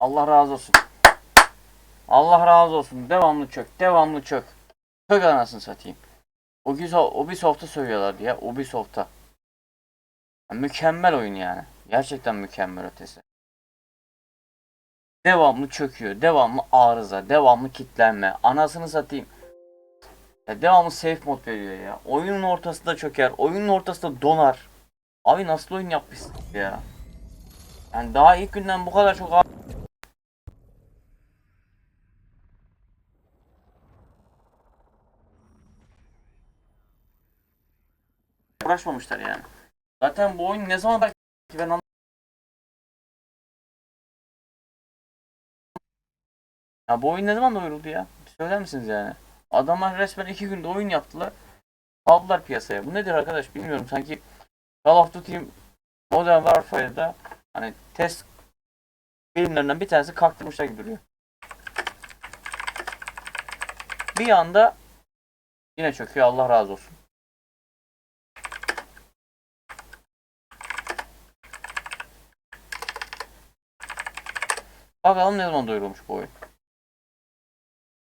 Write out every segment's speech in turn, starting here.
Allah razı olsun. Allah razı olsun. Devamlı çök. Devamlı çök. Çök anasını satayım. Ubisoft, Ubisoft'a söylüyorlardı ya. Ubisoft'a. Ya mükemmel oyun yani. Gerçekten mükemmel ötesi. Devamlı çöküyor. Devamlı arıza. Devamlı kitlenme. Anasını satayım. Ya devamlı safe mod veriyor ya. Oyunun ortasında çöker. Oyunun ortasında donar. Abi nasıl oyun yapmışsın ya? Yani daha ilk günden bu kadar çok uğraşmamışlar yani. Zaten bu oyun ne zaman belki ben anlamadım. Ya bu oyun ne zaman duyuruldu ya? Söyler misiniz yani? Adamlar resmen iki günde oyun yaptılar. Aldılar piyasaya. Bu nedir arkadaş bilmiyorum. Sanki Call of Duty Modern Warfare'da hani test filmlerinden bir tanesi kalktırmışlar gibi duruyor. Bir anda yine çöküyor Allah razı olsun. Bakalım ne zaman duyurulmuş bu oyun.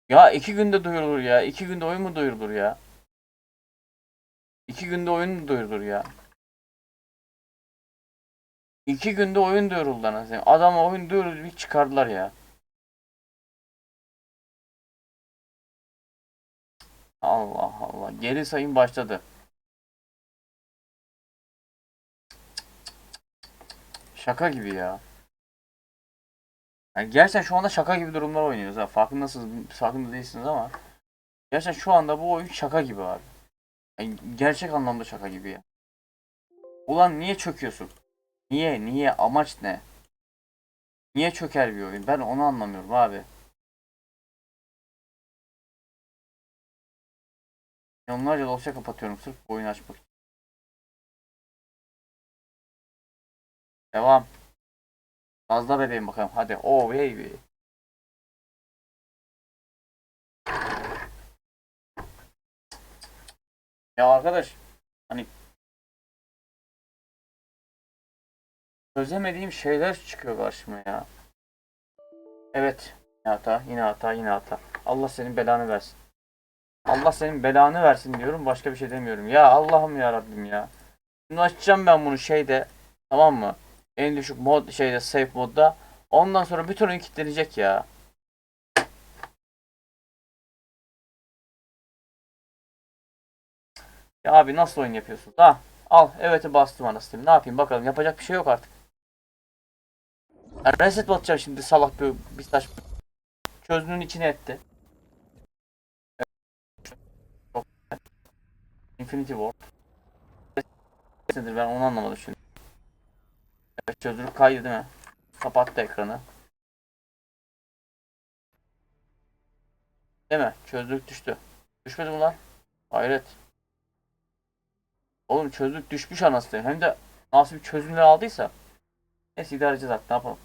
Ya iki günde duyurulur ya. İki günde oyun mu duyurulur ya? İki günde oyun mu duyurulur ya? İki günde oyun duyuruldu anasını. Adam oyun duyuruldu bir çıkardılar ya. Allah Allah. Geri sayım başladı. Şaka gibi ya. Yani gerçekten şu anda şaka gibi durumlar oynuyoruz ha. Farkındasınız, farkında değilsiniz ama gerçekten şu anda bu oyun şaka gibi abi. Yani gerçek anlamda şaka gibi ya. Ulan niye çöküyorsun? Niye? Niye? Amaç ne? Niye çöker bir oyun? Ben onu anlamıyorum abi. Onlarca dosya kapatıyorum sırf bu oyunu açmak için. Devam. Fazla bebeğim bakalım. Hadi. Oh baby. Ya arkadaş hani çözemediğim şeyler çıkıyor karşıma ya. Evet. Yine hata, yine hata, yine hata. Allah senin belanı versin. Allah senin belanı versin diyorum. Başka bir şey demiyorum. Ya Allah'ım ya Rabbim ya. Şimdi açacağım ben bunu şeyde. Tamam mı? En düşük mod şeyde safe modda. Ondan sonra bütün oyun kilitlenecek ya. Ya abi nasıl oyun yapıyorsun? Ha, al evet'i bastım anasını. Ne yapayım bakalım yapacak bir şey yok artık. Reset basacağım şimdi salak bir, bir saç çözünün içine etti. Infinity War. Nedir ben onu anlamadım şimdi. Evet çözünürlük kaydı değil mi? Kapattı ekranı. Değil mi? Çözünürlük düştü. Düşmedi mi lan? Hayret. Oğlum çözünürlük düşmüş anasını. Hem de nasıl bir çözünürlüğü aldıysa. Neyse idare edeceğiz artık ne yapalım.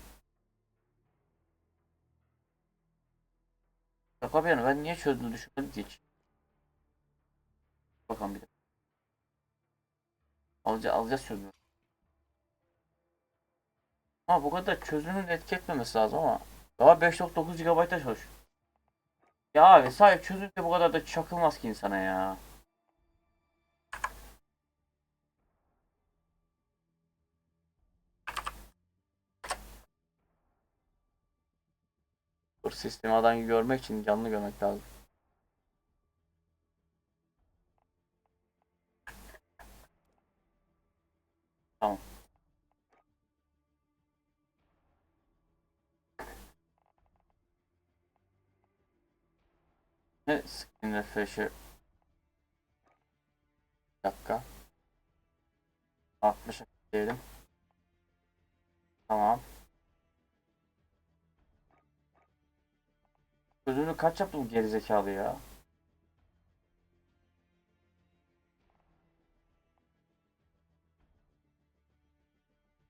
Şaka bir yana ben niye çözünürlüğü düşürmedim ki hiç? Bakalım bir de. Alacağız, alacağız çözünürlüğü. Ama bu kadar çözünürlüğün etki etmemesi lazım ama. Daha 5.9 GB'da çalışıyor. Ya abi sahip çözünürlükte bu kadar da çakılmaz ki insana ya. Dur sistemi adam görmek için canlı görmek lazım. Ne screen refresh'i? Bir dakika. 60 diyelim. Tamam. Gözünü kaç yaptı bu gerizekalı ya?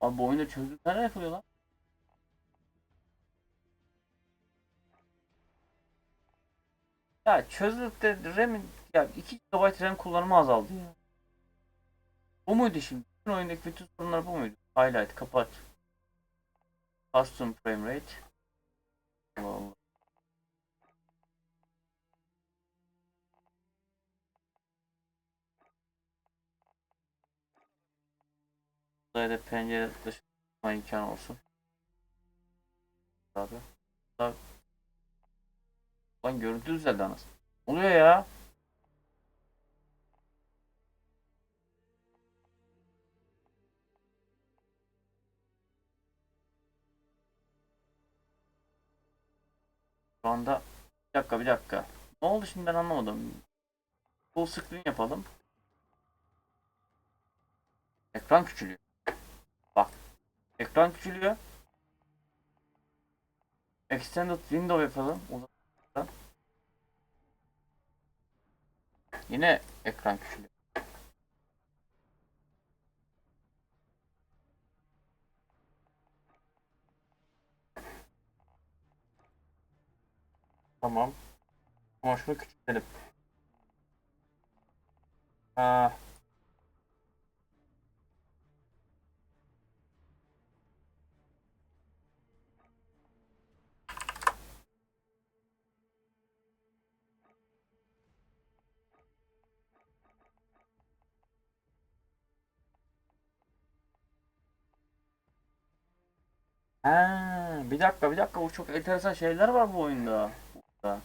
Abi bu oyunda çözünürlük nereye yapılıyor lan? Ya çözünürlükte RAM'in ya 2 GB RAM kullanımı azaldı ya. Bu muydu şimdi? Bütün oyundaki bütün sorunlar bu muydu? Highlight kapat. Custom frame rate. Allah Allah. Buraya da pencere dışı imkanı olsun. Abi. Abi. Lan görüntü düzeldi anasını. Oluyor ya? Şu anda bir dakika bir dakika. Ne oldu şimdi ben anlamadım. Full screen yapalım. Ekran küçülüyor. Bak. Ekran küçülüyor. Extended window yapalım. Yine ekran küçülüyor. Tamam. Ama şunu küçültelim. Ha. Ha, bir dakika bir dakika bu çok enteresan şeyler var bu oyunda. Burada.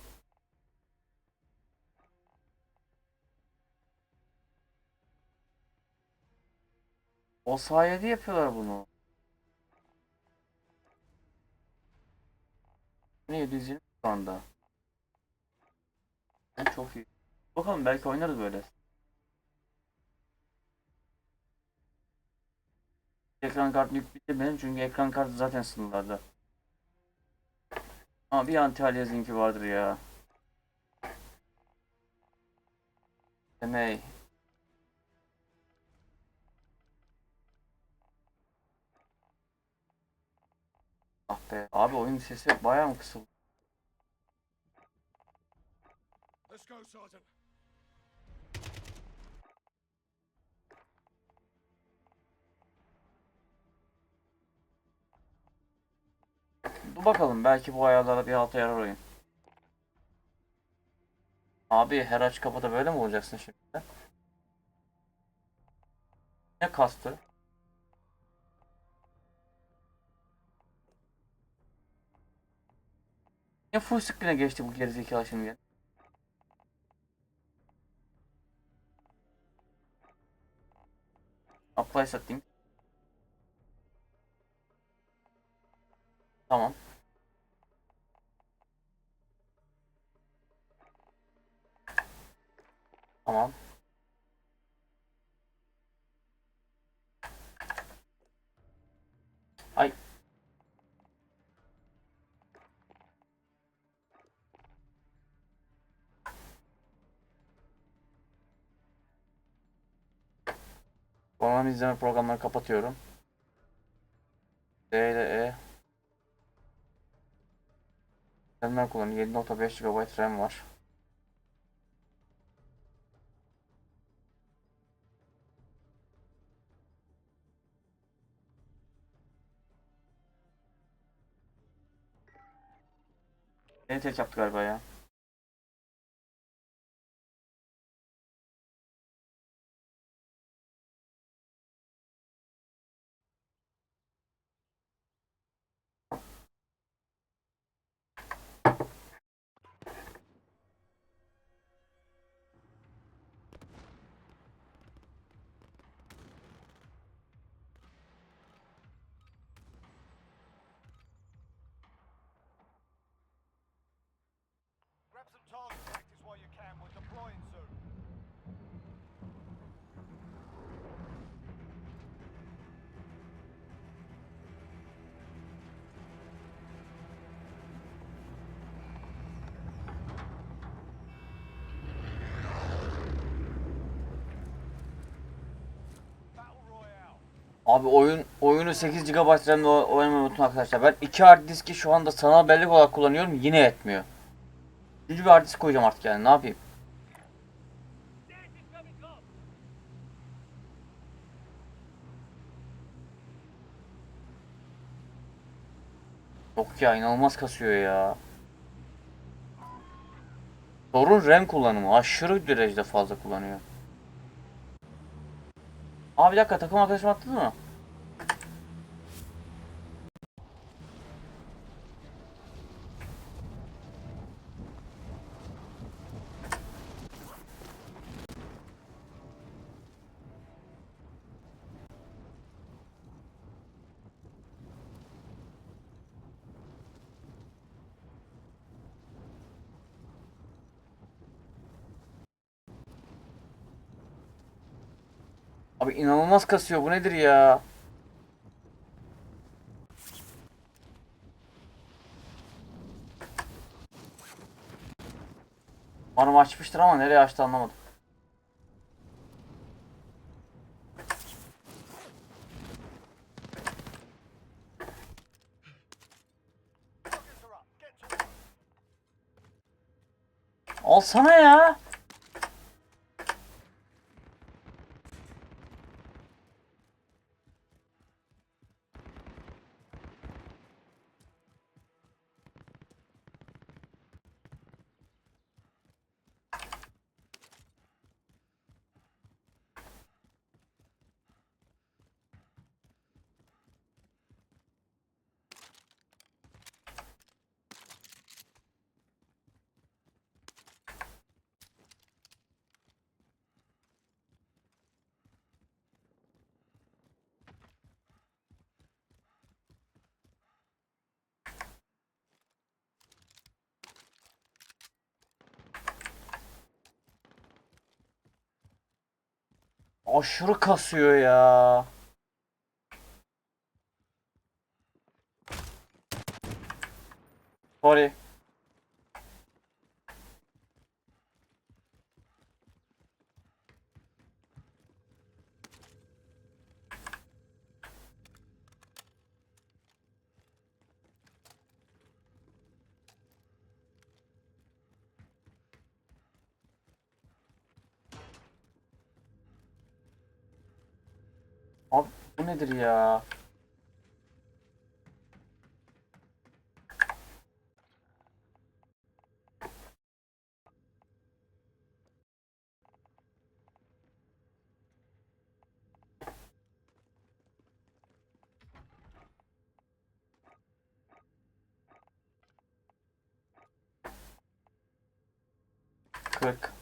O sayede yapıyorlar bunu. Ne 720 şu anda. Çok iyi. Bakalım belki oynarız böyle. Ekran kartı yükleyeceğim benim çünkü ekran kartı zaten sınırlarda. Ama bir anti alias vardır ya. Demey. Ah be. Abi oyun sesi bayağı mı kısıldı? Let's go, Sergeant. Bakalım belki bu ayarlara bir alta yarar oyun. Abi her aç kapıda böyle mi olacaksın şimdi? Ne kastı? Ne full screen'e geçti bu gerizekalı şimdi? Apply setting. Tamam. Tamam. Ay. Donanım izleme programlarını kapatıyorum. D ile E. RAM'ler kullanıyor. 7.5 GB RAM var. Beni tek yaptı galiba ya. Abi oyun oyunu 8 GB RAM'le oynamayı unutun arkadaşlar. Ben 2 hard diski şu anda sanal bellek olarak kullanıyorum. Yine yetmiyor. Üçüncü bir hard disk koyacağım artık yani. Ne yapayım? Yok ya inanılmaz kasıyor ya. Sorun RAM kullanımı. Aşırı derecede fazla kullanıyor. Abi bir dakika takım arkadaşım attı mı? Abi inanılmaz kasıyor. Bu nedir ya? Umarım açmıştır ama nereye açtı anlamadım. Alsana ya. Aşırı kasıyor ya. Sorry. Abi bu nedir ya? Kırk.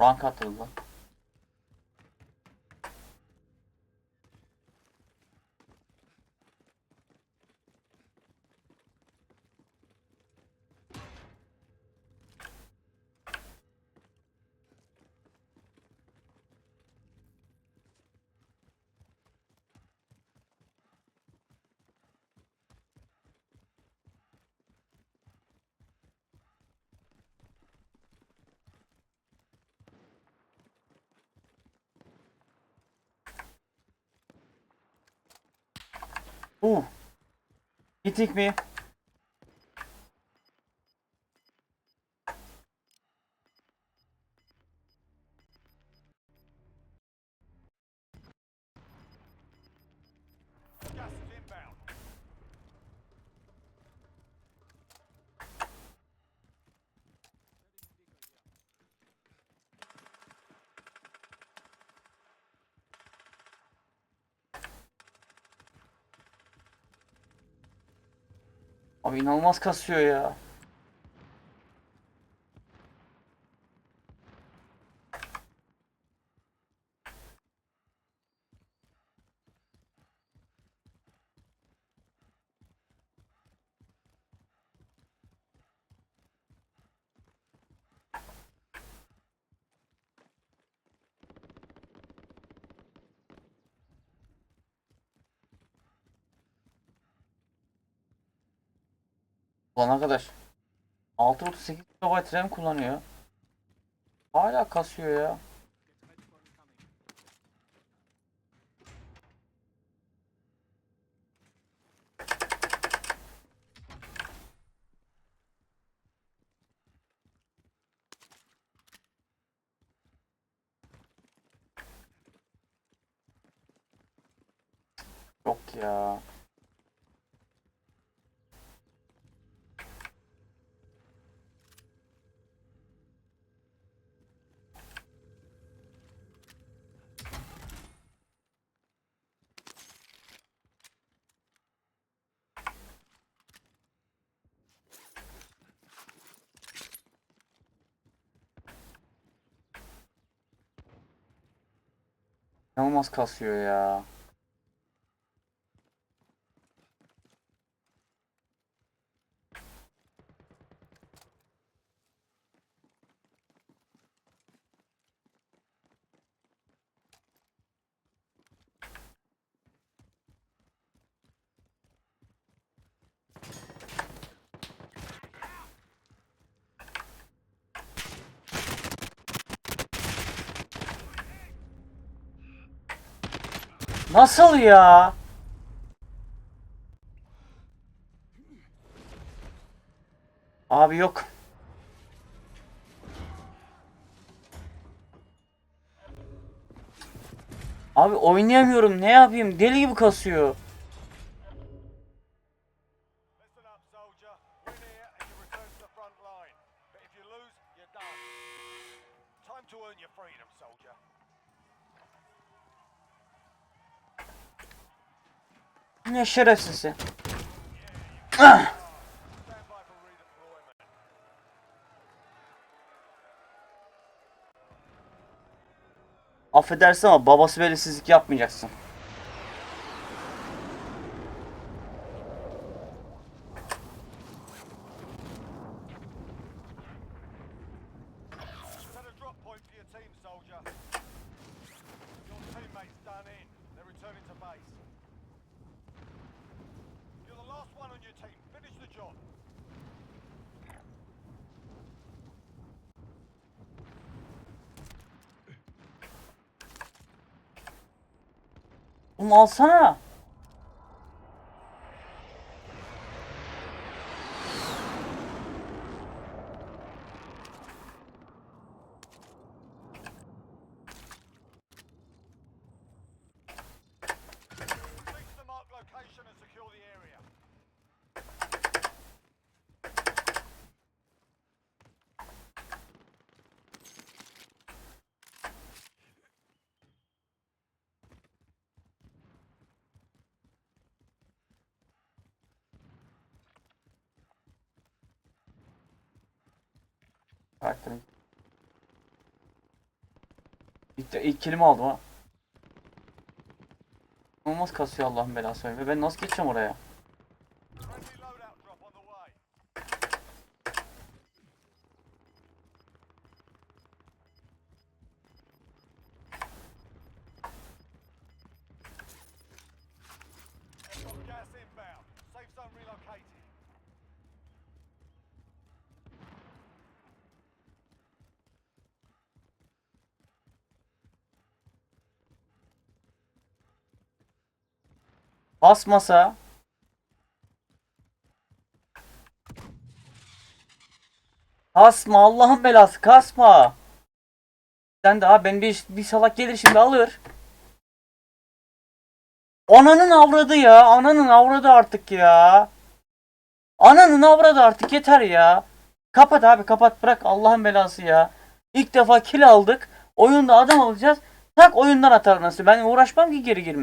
Rank atıldı. Uh. Gittik mi? İnanılmaz kasıyor ya. Ulan arkadaş. 638 GB RAM kullanıyor. Hala kasıyor ya. Yok ya. İnanılmaz kasıyor ya. Nasıl ya? Abi yok. Abi oynayamıyorum. Ne yapayım? Deli gibi kasıyor. Ne şerefsizsin. Redeployment. Affedersin ama babası belisizlik yapmayacaksın. Oğlum alsana. Karakterim. İlk, ilk kelime aldım ha. Olmaz kasıyor Allah'ın belası ve ben nasıl geçeceğim oraya? Basmasa. Kasma Allah'ın belası kasma. Sen de abi ben bir, bir salak gelir şimdi alır. Ananın avradı ya. Ananın avradı artık ya. Ananın avradı artık yeter ya. Kapat abi kapat bırak Allah'ın belası ya. İlk defa kill aldık. Oyunda adam alacağız. Tak oyundan atar nasıl. Ben uğraşmam ki geri girmeye.